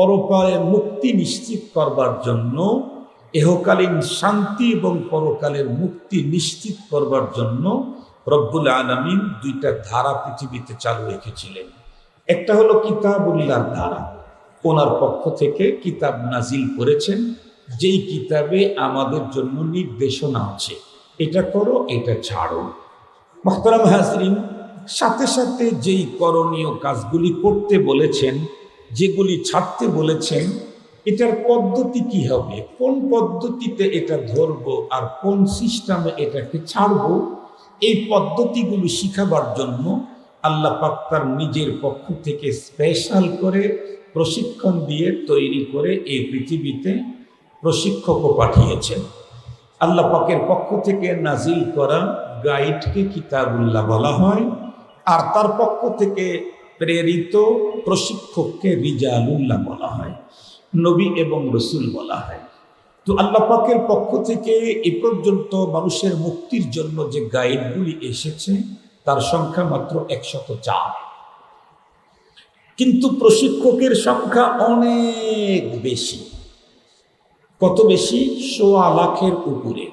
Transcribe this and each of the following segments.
পরকালের মুক্তি নিশ্চিত করবার জন্য, এহকালীন শান্তি এবং পরকালের মুক্তি নিশ্চিত করবার জন্য রব্বুল আলমিন দুইটা ধারা পৃথিবীতে চালু রেখেছিলেন। একটা হলো কিতাবুল্লাহর ধারা। ওনার পক্ষ থেকে কিতাব নাজিল করেছেন, যেই কিতাবে আমাদের জন্য নির্দেশনা আছে, এটা করো, এটা ছাড়ো। মোহতারাম হাজরিন, সাথে সাথে যেই করণীয় কাজগুলি করতে বলেছেন যেগুলি ছাড়তে বলেছেন, এটার পদ্ধতি কি হবে? কোন পদ্ধতিতে এটা ধরবো আর কোন সিস্টেমে এটাকে ছাড়বো? এই পদ্ধতিগুলো শিখাবার জন্য আল্লাহ পাক তার নিজের পক্ষ থেকে স্পেশাল করে প্রশিক্ষণ দিয়ে তৈরি করে এই পৃথিবীতে প্রশিক্ষকও পাঠিয়েছেন। আল্লাহ পাকের পক্ষ থেকে নাজিল করা গাইডকে কিতাবুল্লাহ বলা হয়। আর তার পক্ষ থেকে প্রেরিত প্রশিক্ষককে রিজালুল্লাহ বলা হয়, নবী এবং রসুল বলা হয়। তো আল্লাহ পাকের পক্ষ থেকে এ পর্যন্ত মানুষের মুক্তির জন্য যে গাইডগুলি এসেছে, তার সংখ্যা মাত্র একশত চার। কিন্তু প্রশিক্ষকের সংখ্যা অনেক বেশি। কত বেশি? সোয়া লাখের উপরে।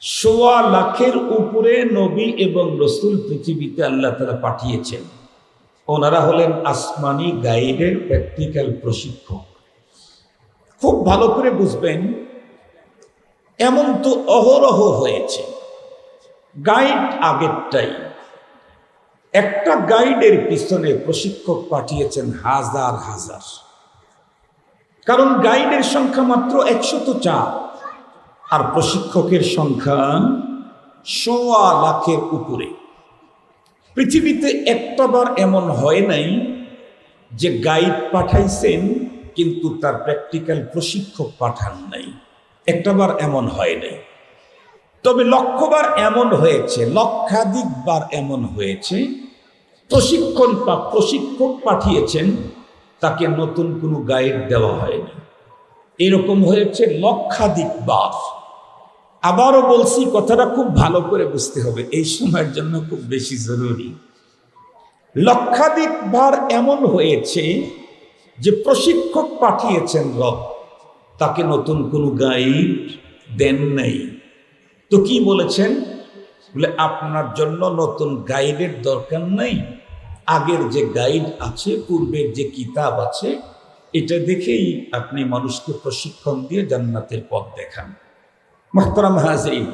সোয়া লাখের উপরে নবী এবং রসুল পৃথিবীতে আল্লাহ তারা পাঠিয়েছেন। ওনারা হলেন আসমানি গাইডের প্র্যাকটিক্যাল প্রশিক্ষক। খুব ভালো করে বুঝবেন, এমন তো অহরহ হয়েছে। গাইড আগেরটাই। একটা গাইডের পিছনে প্রশিক্ষক পাঠিয়েছেন হাজার হাজার। কারণ গাইডের সংখ্যা মাত্র একশত চার, আর প্রশিক্ষকের সংখ্যা সোয়া লাখের উপরে। পৃথিবীতে একটাবার এমন হয় নাই যে গাইড পাঠাইছেন, কিন্তু তার প্র্যাকটিক্যাল প্রশিক্ষক পাঠান নাই। একটাবার এমন হয় নাই। তবে লক্ষবার এমন হয়েছে, লক্ষাধিকবার এমন হয়েছে, প্রশিক্ষণ বা প্রশিক্ষক পাঠিয়েছেন, তাকে নতুন কোনো গাইড দেওয়া হয়নি। এরকম হয়েছে লক্ষাধিক লক্ষাধিকবার। আবারও বলছি, কথাটা খুব ভালো করে বুঝতে হবে। এই সময়ের জন্য খুব বেশি জরুরি। লক্ষাধিকবার এমন হয়েছে যে প্রশিক্ষক পাঠিয়েছেন রব, তাকে নতুন কোনো গাইড দেন নাই। তো কি বলেছেন? বলে, আপনার জন্য নতুন গাইডের দরকার নাই। আগের যে গাইড আছে, পূর্বের যে কিতাব আছে, এটা দেখেই আপনি মানুষকে প্রশিক্ষণ দিয়ে জান্নাতের পথ দেখান। মোহতারাম হাজরিন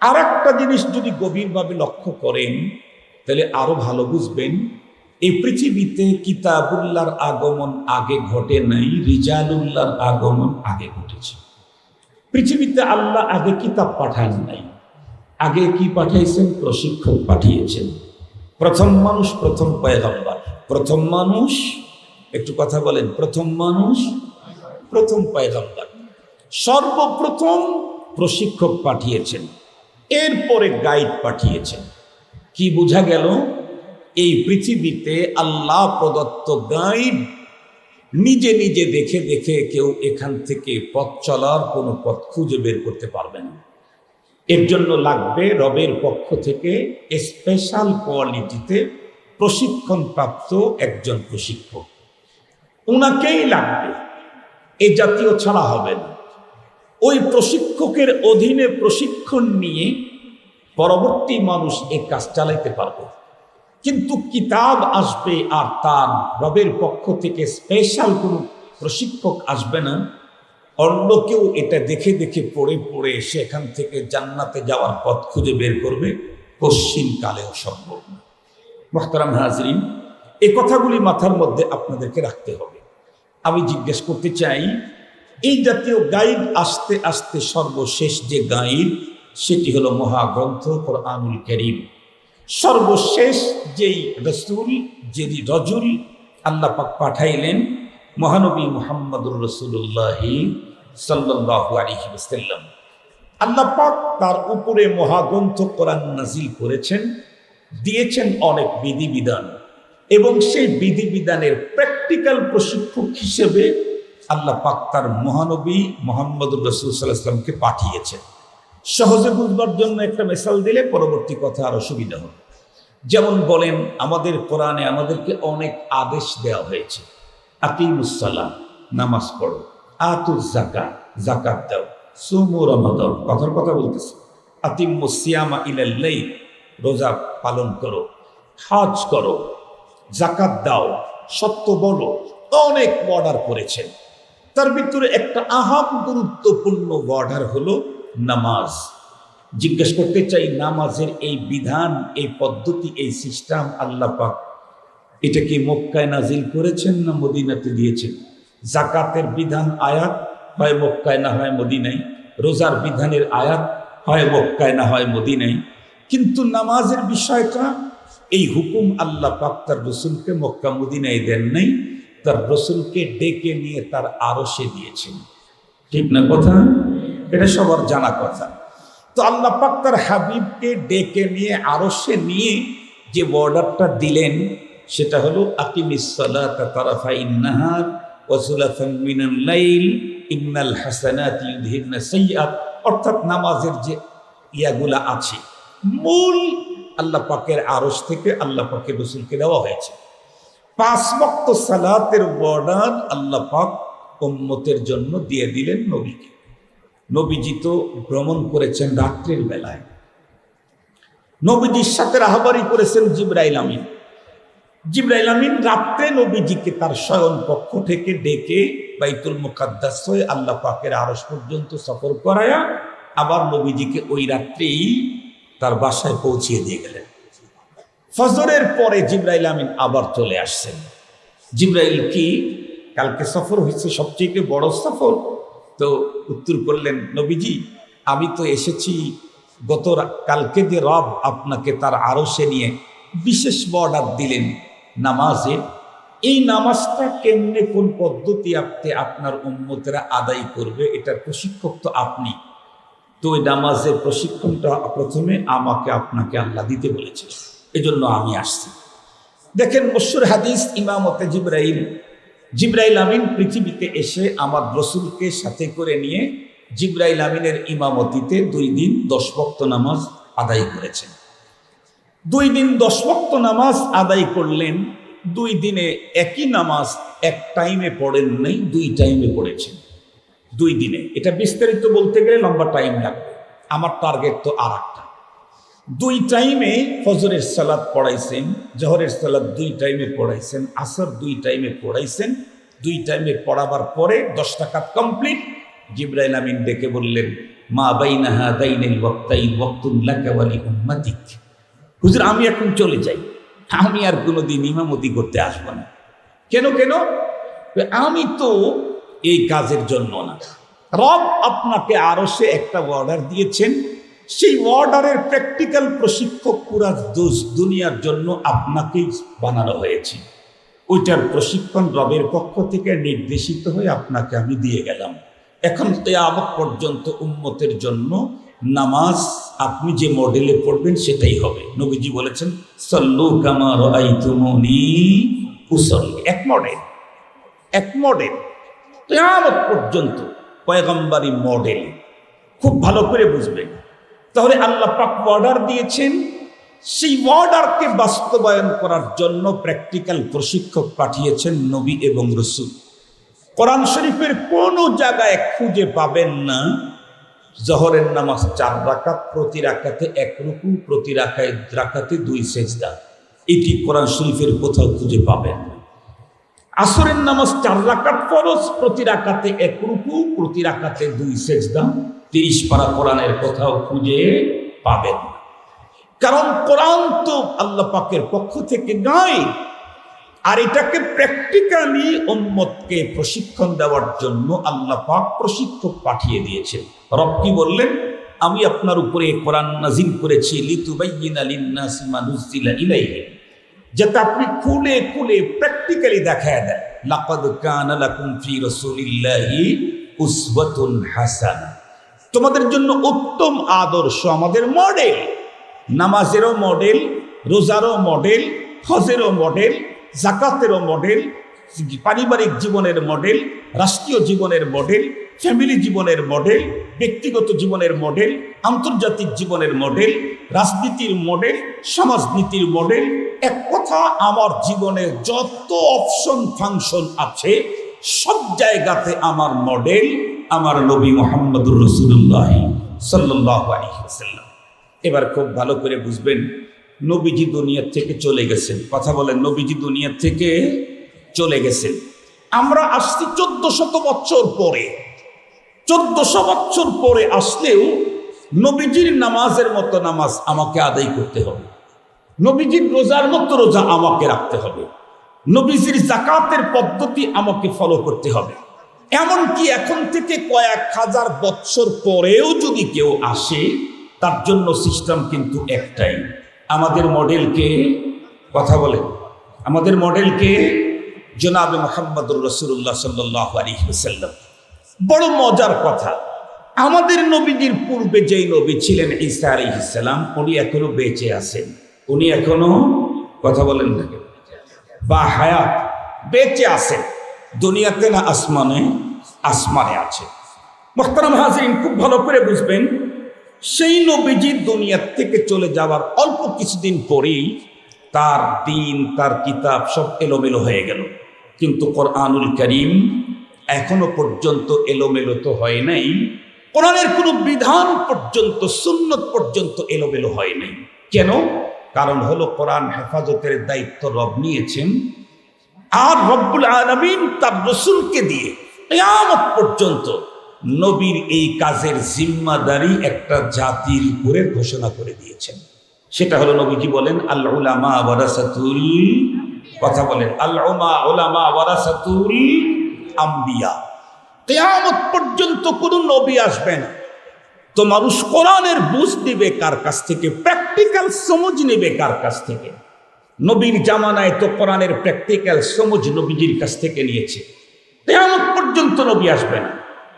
আর একটা জিনিস যদি গভীরভাবে লক্ষ্য করেন, তাহলে আরও ভালো বুঝবেন, এই পৃথিবীতে কিতাবুল্লাহর আগমন আগে ঘটে নাই, রিজালুল্লাহর আগমন আগে ঘটেছে। পৃথিবীতে আল্লাহ আগে কিতাব পাঠান নাই। আগে কি পাঠিয়েছেন? প্রশিক্ষক পাঠিয়েছেন। প্রথম মানুষ, প্রথম পয়গম্বর। প্রথম মানুষ, একটু কথা বলেন, প্রথম মানুষ, প্রথম পয়গম্বর। সর্বপ্রথম প্রশিক্ষক পাঠিয়েছেন, এরপরে গাইড পাঠিয়েছেন। কি বোঝা গেল? এই পৃথিবীতে আল্লাহ প্রদত্ত গাইড নিজে নিজে দেখে দেখে কেউ এখান থেকে পথ চলার কোনো পথ খুঁজে বের করতে পারবে না। এর জন্য লাগবে রবের পক্ষ থেকে স্পেশাল কোয়ালিটিতে প্রশিক্ষণপ্রাপ্ত একজন প্রশিক্ষক। ওনাকেই লাগবে। এ জাতীয় ছাড়া হবে না। ওই প্রশিক্ষকের অধীনে প্রশিক্ষণ নিয়ে পরবর্তী মানুষ এ কাজ চালাইতে পারবে। কিন্তু কিতাব আসবে আর তার রবের পক্ষ থেকে স্পেশাল কোনো প্রশিক্ষক আসবে না। অন্য কেউ এটা দেখে দেখে পড়ে পড়ে সেখান থেকে জান্নাতে যাওয়ার পথ খুঁজে বের করবে, কশ্চিন কালেও সম্ভব না। মোহতারাম হাজরিন, এ কথাগুলি মাথার মধ্যে আপনাদেরকে রাখতে হবে। আমি জিজ্ঞেস করতে চাই এই জাতীয় গাইড আস্তে আস্তে সর্বশেষ যে গাইড, সেটি হলো মহাগ্রন্থ কোরআনুল করিম। সর্বশেষ যেই রসুল, যেই রজুল আল্লাহ পাক পাঠাইলেন মহানবী মোহাম্মদুর রসুল্লাহ সাল্লাহ আলহি ওসাল্লাম আল্লাহ পাক তার উপরে মহাগ্রন্থ কোরআন নাজিল করেছেন, দিয়েছেন অনেক বিধিবিধান এবং সেই বিধিবিধানের প্র্যাকটিক্যাল প্রশিক্ষক হিসেবে আল্লাহ পাক তার মহানবী মোহাম্মদুর রসুল সাল্লাহামকে পাঠিয়েছেন। সহজে বুঝবার জন্য একটা মেসাল দিলে পরবর্তী কথা আরও সুবিধা হবে। যেমন বলেন, আমাদের কোরআনে আমাদেরকে অনেক আদেশ দেওয়া হয়েছে। আকিমুসালাম নামাজ পড়ো। আতুজ জাকাত জাকাত দাও। সুমু রমাদন। কথার কথা বলতেছে। আতিমুসিয়ামা ইলাল্লাই রোজা পালন করো। হজ করো। জাকাত দাও। সত্য বলো। অনেক অর্ডার করেছেন। তার ভিতরে একটা আহাম গুরুত্বপূর্ণ বর্ডার হলো নামাজ। জিজ্ঞেস করতে চাই, নামাজের এই বিধান, এই পদ্ধতি, এই সিস্টেম আল্লাহ পাক এটা কি মক্কায় নাজিল করেছেন না মদিনাতে দিয়েছেন? জাকাতের বিধান আয়াত, হয় মক্কায় না হয় মদিনায়? রোজার বিধানের আয়াত, হয় মক্কায় না হয় মদিনায়? কিন্তু নামাজের বিষয়টা, এই হুকুম আল্লাহ পাক তার রসুলকে মক্কা মদিনায় দেন নাই। তার রসুলকে ডেকে নিয়ে তার আরশে দিয়েছেন। ঠিক না কথা? এটা সবার জানা কথা। তো আল্লাহ পাক তার হাবিবকে ডেকে নিয়ে, আরশে নিয়ে যে বর্ডারটা দিলেন, সেটা হলো সুলাফাম মিনাল লাইল অর্থাৎ নামাজের যে ইয়াগুলা আছে, মূল আল্লাহ পাকের আরশ থেকে আল্লাহ পাকের রসুলকে দেওয়া হয়েছে। পাঁচ বক্ত সালাতের বর্ডার আল্লাহ পাক উম্মতের জন্য দিয়ে দিলেন নবীকে। নবীজি তো ভ্রমণ করেছেন রাত্রের বেলায়। নবীজির সাথে রাহাবারি করেছেন জিব্রাইল আমিন। জিব্রাইল আমিন রাত্রে নবীজিকে তার শয়ন কক্ষ থেকে ডেকে বাইতুল মুকাদ্দাস হয়ে আল্লাহ পাকের আরস পর্যন্ত সফর করায়া আবার নবীজিকে ওই রাত্রেই তার বাসায় পৌঁছিয়ে দিয়ে গেলেন। ফজরের পরে জিব্রাইল আমিন আবার চলে আসছেন। জিব্রাইল কি? কালকে সফর হয়েছে, সবচেয়ে বড় সফর। তো উত্তর করলেন, নবীজি, আমি তো এসেছি গত কালকে যে রব আপনাকে তার আরশে নিয়ে বিশেষ বর্ডার দিলেন নামাজে, এই নামাজটা কেমনে, কোন পদ্ধতি আপনি, আপনার উন্মতেরা আদায় করবে, এটার প্রশিক্ষক তো আপনি। তো ওই নামাজের প্রশিক্ষণটা প্রথমে আমাকে, আপনাকে আল্লাহ দিতে বলেছে এজন্য আমি আসছি। দেখেন মশুর হাদিস ইমামতে জিব্রাইল। জিব্রাইল আমিন পৃথিবীতে এসে আমার রসুলকে সাথে করে নিয়ে জিব্রাইল আমিনের ইমামতিতে দুই দিন দশ বক্ত নামাজ আদায় করেছেন। দুই দিন দশ বক্ত নামাজ আদায় করলেন, দুই দিনে একই নামাজ এক টাইমে পড়েন নাই, দুই টাইমে পড়েছেন। দুই দিনে। এটা বিস্তারিত বলতে গেলে লম্বা টাইম লাগবে। আমার টার্গেট তো আর একটা দুই টাইমে ফজরের সালাদ পড়াইছেন, জহরের সালাদ দুই টাইমে পড়াইছেন, আসর দুই টাইমে পড়াইছেন, দুই টাইমে পড়াবার পরে দশ টাকাত কমপ্লিট জিব্রাইল আমিন ডেকে বললেন, মা বাইনাহা দাইনিল ওয়াক্তাইন ওয়াক্তুল্লাহ কাওয়ালি উম্মাতিক হুজুর, আমি এখন চলে যাই। আমি আর কোনোদিন ইমামতি করতে আসব না। কেন কেন? আমি তো এই কাজের জন্য না। রব আপনাকে আরও সে একটা অর্ডার দিয়েছেন। সেই অর্ডারের প্র্যাকটিক্যাল প্রশিক্ষক পুরা দুনিয়ার জন্য আপনাকেই বানানো হয়েছে। ওইটার প্রশিক্ষণ রবের পক্ষ থেকে নির্দেশিত হয়ে আপনাকে আমি দিয়ে গেলাম। এখন তেয়ামত পর্যন্ত উন্মতের জন্য নামাজ আপনি যে মডেলে পড়বেন সেটাই হবে। নবীজি বলেছেন, সল্লু কামার আইতুমনি উসল্লি। এক মডেল এক মডেল। কেয়ামত পর্যন্ত পয়গম্বারি মডেল। খুব ভালো করে বুঝবেন। তাহলে আল্লাহ পাক অর্ডার দিয়েছেন, সেই অর্ডারকে বাস্তবায়ন করার জন্য প্র্যাকটিক্যাল প্রশিক্ষক পাঠিয়েছেন নবী এবং রসুল। কোরআন শরীফের কোনো জায়গায় খুঁজে পাবেন না, জহরের নামাজ চার রাকাত, প্রতি রাকাতে এক রুকু, প্রতি রাকায় রাকাতে দুই সেজদা। এটি কোরআন শরীফের কোথাও খুঁজে পাবেন আসরের নামাজ চার রাকাত ফরজ, প্রতি রাকাতে এক রুকু, প্রতি রাকাতে দুই সেজদা। তিরিশ পারা কোরআনের কোথাও খুঁজে পাবেন। কারণ কোরআন তো আল্লাহ পাকের পক্ষ থেকে নয়, আর এটাকে প্র্যাকটিক্যালি উম্মতকে প্রশিক্ষণ দেওয়ার জন্য আল্লাহ পাক প্রশিক্ষক পাঠিয়ে দিয়েছেন। রব কি বললেন? আমি আপনার উপরে কোরআন নাজিল করেছি যাতে আপনি খুলে খুলে প্র্যাকটিক্যালি দেখায় দেন। লাকাদ কানা লাকুম ফি রাসূলিল্লাহি উসওয়াতুন হাসানা। তোমাদের জন্য উত্তম আদর্শ আমাদের মডেল নামাজেরও মডেল রোজারও মডেল হজেরও মডেল জাকাতেরও মডেল পারিবারিক জীবনের মডেল রাষ্ট্রীয় জীবনের মডেল ফ্যামিলি জীবনের মডেল ব্যক্তিগত জীবনের মডেল আন্তর্জাতিক জীবনের মডেল রাজনীতির মডেল সমাজনীতির মডেল এক কথা, আমার জীবনের যত অপশন ফাংশন আছে, সব জায়গাতে আমার মডেল আমার নবী মোহাম্মদুর রসুল্লাহ সাল্লাহ এবার খুব ভালো করে বুঝবেন, নবীজি দুনিয়ার থেকে চলে গেছেন। কথা বলেন, নবীজি দুনিয়ার থেকে চলে গেছেন। আমরা আসছি চোদ্দ শত বছর পরে। চোদ্দশো বছর পরে আসলেও নবীজির নামাজের মতো নামাজ আমাকে আদায় করতে হবে। নবীজির রোজার মতো রোজা আমাকে রাখতে হবে। নবীজির জাকাতের পদ্ধতি আমাকে ফলো করতে হবে। এমনকি এখন থেকে কয়েক হাজার বছর পরেও যদি কেউ আসে, তার জন্য সিস্টেম কিন্তু একটাই। আমাদের মডেলকে কথা বলে। আমাদের মডেলকে জনাবে মোহাম্মদুর রসুল্লাহ সাল্লাহ আলহিসাল্লাম বড় মজার কথা। আমাদের নবীজির পূর্বে যেই নবী ছিলেন ঈসা আলী ইসলাম উনি এখনও বেঁচে আছেন। উনি এখনও, কথা বলেন না বা হায়াত, বেঁচে আছেন। দুনিয়াতে না আসমানে আসমানে আছে। মোখতারাম হাজির খুব ভালো করে বুঝবেন, সেই নবীজি দুনিয়ার থেকে চলে যাওয়ার অল্প কিছুদিন পরেই তার দিন, তার কিতাব সব এলোমেলো হয়ে গেল। কিন্তু কোরআনুল করিম এখনও পর্যন্ত এলোমেলো তো হয় নাই। কোরআনের কোনো বিধান পর্যন্ত, সুন্নত পর্যন্ত এলোমেলো হয় নাই। কেন? কারণ হলো কোরআন হেফাজতের দায়িত্ব রব নিয়েছেন। আর রব্বুল আলমিন তার রসুলকে দিয়ে কেয়ামত পর্যন্ত নবীর এই কাজের জিম্মাদারি একটা জাতির উপরে ঘোষণা করে দিয়েছেন। সেটা হলো নবীজি বলেন? আল্লাহ উলামা ওয়ারাসাতুল কথা বলেন। আল্লাহ ওলামা ওয়ারাসাতুল আম্বিয়া। কেয়ামত পর্যন্ত কোনো নবী আসবে না। তো মানুষ কোরআনের বুঝ দিবে কার কাছ থেকে? প্র্যাকটিক্যাল সমঝ নেবে কার কাছ থেকে? নবীর জামানায় তো কোরআনের প্র্যাকটিক্যাল সমুজ নবীজির কাছ থেকে নিয়েছে। কেয়ামত পর্যন্ত নবী আসবে না।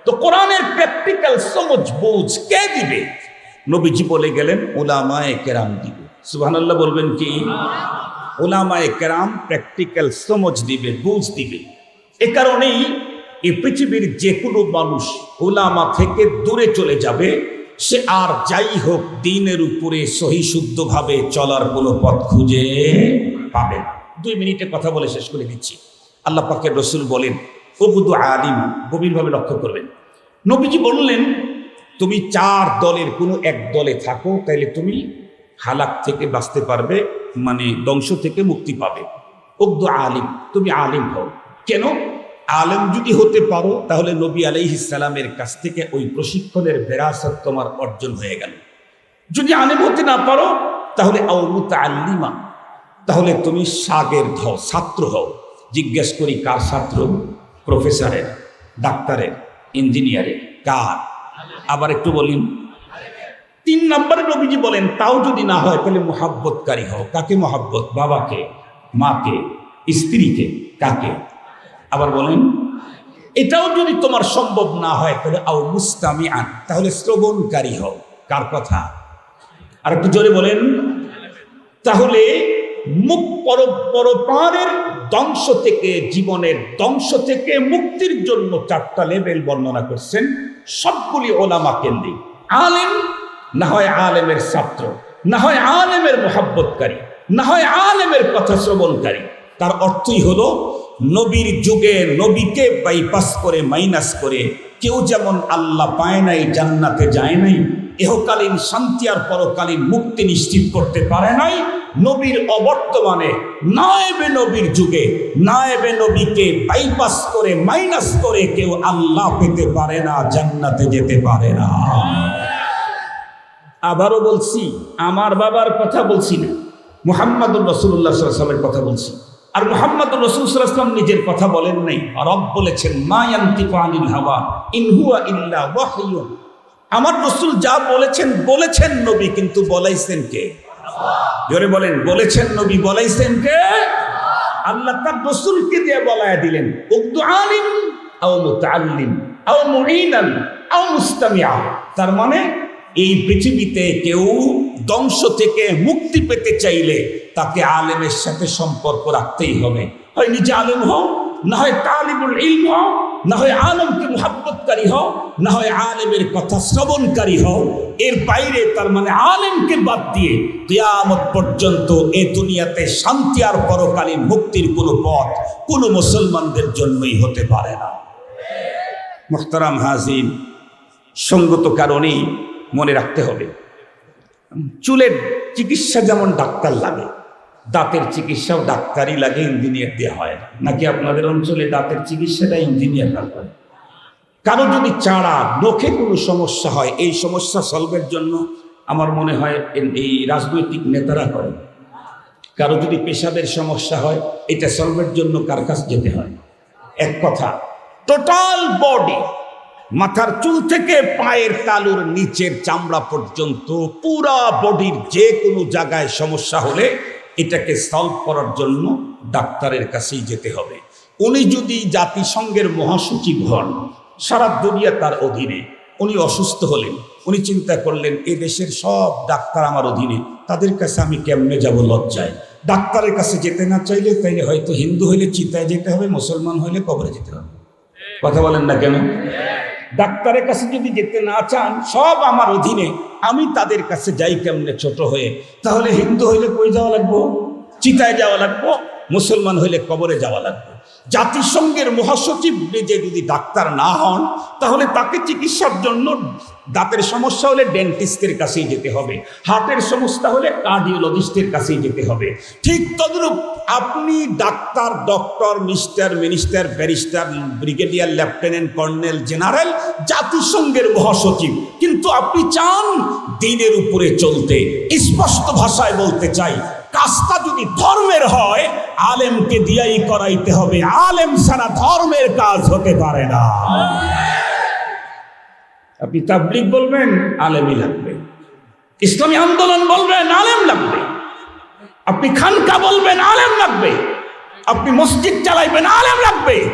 তো কোরআনের প্র্যাকটিক্যাল সমঝ বুঝ কে দিবে? নবীজি বলে গেলেন ওলামায় কেরাম দিবে। সুবহানাল্লাহ বলবেন কি? ওলামায় কেরাম প্র্যাকটিক্যাল সমুজ দিবে, বুঝ দিবে। এ কারণেই এই পৃথিবীর যে কোনো মানুষ ওলামা থেকে দূরে চলে যাবে সে আর যাই হোক দিনের উপরে সহি শুদ্ধভাবে চলার কোনো পথ খুঁজে পাবে না। দুই মিনিটে কথা বলে শেষ করে দিচ্ছি। আল্লাহ পাকের রসুল বলেন, ওবুদু আলিম গভীরভাবে লক্ষ্য করবেন। নবীজি বললেন, তুমি চার দলের কোনো এক দলে থাকো, তাইলে তুমি হালাক থেকে বাঁচতে পারবে মানে ধ্বংস থেকে মুক্তি পাবে। উগ্দ আলিম তুমি আলিম হও। কেন? আলেম যদি হতে পারো, তাহলে নবী আলাইহিসালামের কাছ থেকে ওই প্রশিক্ষণের বেরাসত তোমার অর্জন হয়ে গেল। যদি আলেম হতে না পারো, তাহলে আল্লিমা তাহলে তুমি সাগের হও ছাত্র হও। জিজ্ঞেস করি, কার ছাত্র? প্রফেসরের, ডাক্তারের, ইঞ্জিনিয়ারের। কার? আবার একটু বলিন। তিন নম্বরে নবীজি বলেন, তাও যদি না হয়, তাহলে মোহাব্বতকারী হও। কাকে মোহাব্বত? বাবাকে, মাকে, স্ত্রীকে, কাকে? আবার বলেন, এটাও যদি তোমার সম্ভব না হয়, তাহলে আও মুস্তামি আন তাহলে শ্রবণকারী হও। কার কথা? আর একটু জোরে বলেন, তাহলে মুখ পর পরপারের ধ্বংস থেকে, জীবনের ধ্বংস থেকে মুক্তির জন্য চারটা লেভেল বর্ণনা করছেন সবগুলি ওলামা কেন্দ্রিক। আলেম, না হয় আলেমের ছাত্র, না হয় আলেমের মোহাব্বতকারী, না হয় আলেমের কথা শ্রবণকারী। তার অর্থই হলো নবীর যুগে নবীকে বাইপাস করে মাইনাস করে, কেউ যেমন আল্লাহ পায় নাই, জান্নাতে যায় নাই, এহকালীন শান্তি আর পরকালীন মুক্তি নিশ্চিত করতে পারে নাই, নবীর অবর্তমানে নায়েবে নবীর যুগে, নায়েবে নবীকে বাইপাস করে মাইনাস করে কেউ আল্লাহ পেতে পারে না, জান্নাতে যেতে পারে না। আবারও বলছি, আমার বাবার কথা বলছি না, মুহাম্মাদুর রসুল্লাহ সাল্লামের কথা বলছি। আর মোহাম্মদ রসুল সাল্লাম নিজের কথা বলেন নাই। রব বলেছেন মায়ান্তিফানিল হাওয়া ইনহুয়া ইল্লা আমার রসুল যা বলেছেন বলেছেন নবী, কিন্তু বলাইছেন কে? জোরে বলেন, বলেছেন নবী, বলাইছেন কে? আল্লাহ তার রসুলকে দিয়ে বলায় দিলেন উগ্দু আলিম, আও মুতাআল্লিম, আও আও তার মানে এই পৃথিবীতে কেউ ধ্বংস থেকে মুক্তি পেতে চাইলে তাকে আলেমের সাথে সম্পর্ক রাখতেই হবে। হয় নিজে আলেম হও, না হয় তালিবুল ইলম হও, না হয় আলমকে মোহাব্বতকারী হও, না হয় আলেমের কথা শ্রবণকারী হও, এর বাইরে তার মানে আলেমকে বাদ দিয়ে কিয়ামত পর্যন্ত এ দুনিয়াতে শান্তি আর পরকালীন মুক্তির কোনো পথ কোনো মুসলমানদের জন্যই হতে পারে না। মোহতারাম হাজিম সঙ্গত কারণেই মনে রাখতে হবে। চুলের চিকিৎসা যেমন ডাক্তার লাগে, দাঁতের চিকিৎসাও ডাক্তারই লাগে ইঞ্জিনিয়ার দিয়ে হয় নাকি আপনাদের অঞ্চলে দাঁতের চিকিৎসাটা ইঞ্জিনিয়াররা করে? কারও যদি চাড়া নখে কোনো সমস্যা হয়, এই সমস্যা সলভের জন্য আমার মনে হয় এই রাজনৈতিক নেতারা করে কারও যদি পেশাদের সমস্যা হয়, এটা সলভের জন্য কার কাছে যেতে হয়? এক কথা টোটাল বডি মাথার চুল থেকে পায়ের তালুর নিচের চামড়া পর্যন্ত পুরা বডির যে কোনো জায়গায় সমস্যা হলে এটাকে সলভ করার জন্য ডাক্তারের কাছেই যেতে হবে। উনি যদি জাতিসংঘের মহাসচিব হন, সারা দুনিয়া তার অধীনে। উনি অসুস্থ হলেন, উনি চিন্তা করলেন, এ দেশের সব ডাক্তার আমার অধীনে, তাদের কাছে আমি কেমনে যাব লজ্জায়? ডাক্তারের কাছে যেতে না চাইলে তাইলে হয়তো হিন্দু হইলে চিতায় যেতে হবে, মুসলমান হইলে কবরে যেতে হবে। কথা বলেন না কেন? ডাক্তারের কাছে যদি যেতে না চান, সব আমার অধীনে, আমি তাদের কাছে যাই কেমনে ছোট হয়ে? তাহলে হিন্দু হইলে কই যাওয়া লাগবো? চিতায় যাওয়া লাগবো? মুসলমান হইলে কবরে যাওয়া লাগবে? জাতিসংঘের মহাসচিব নিজে যদি ডাক্তার না হন, তাহলে তাকে চিকিৎসার জন্য দাঁতের সমস্যা হলে ডেন্টিস্টের কাছেই যেতে হবে। হার্টের সমস্যা হলে কার্ডিওলজিস্টের কাছেই যেতে হবে। ঠিক তদরূপ আপনি doctor, doctor, mister, minister, barrister, brigadier, lieutenant, colonel, general, জাতিসংঘের মহাসচিব। কিন্তু আপনি চান দিনের উপরে চলতে। স্পষ্ট ভাষায় বলতে চাই, কাজটা যদি ধর্মের হয়, আলেমকে দিয়াই করাইতে হবে। আলেম ছাড়া ধর্মের কাজ হতে পারে না। আপনি তাবলিগ বলবেন, আলেমই লাগবে। ইসলামী আন্দোলন বলবেন, আলেম লাগবে। আপনি খানকা বলবেন, আলেম লাগবে। আপনি মসজিদ চালাইবেন, আলেম লাগবে।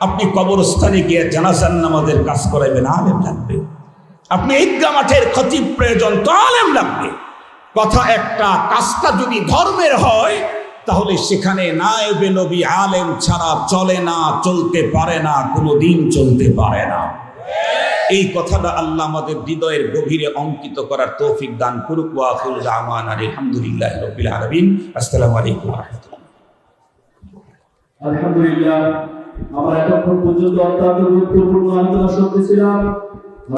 আপনি কবরস্থানে গিয়ে জানাজান নামাজের কাজ করাইবেন, আলেম লাগবে। আপনি ঈদগা মাঠের খতিব প্রয়োজন, তো আলেম লাগবে। কথা একটা, কাজটা যদি ধর্মের হয়, তাহলে সেখানে নায়েবে নবী আলেম ছাড়া চলে না, চলতে পারে না, কোনো দিন চলতে পারে না। এই কথাটা আল্লাহ আমাদের হৃদয়ের গভীরে অঙ্কিত করার তৌফিক দান করুক। আলহামদুলিল্লাহ রবিল আরবিন আলাইকুম আলহামদুলিল্লাহ, আমরা এতক্ষণ পর্যন্ত অত্যন্ত গুরুত্বপূর্ণ আলোচনা শুনতেছিলাম।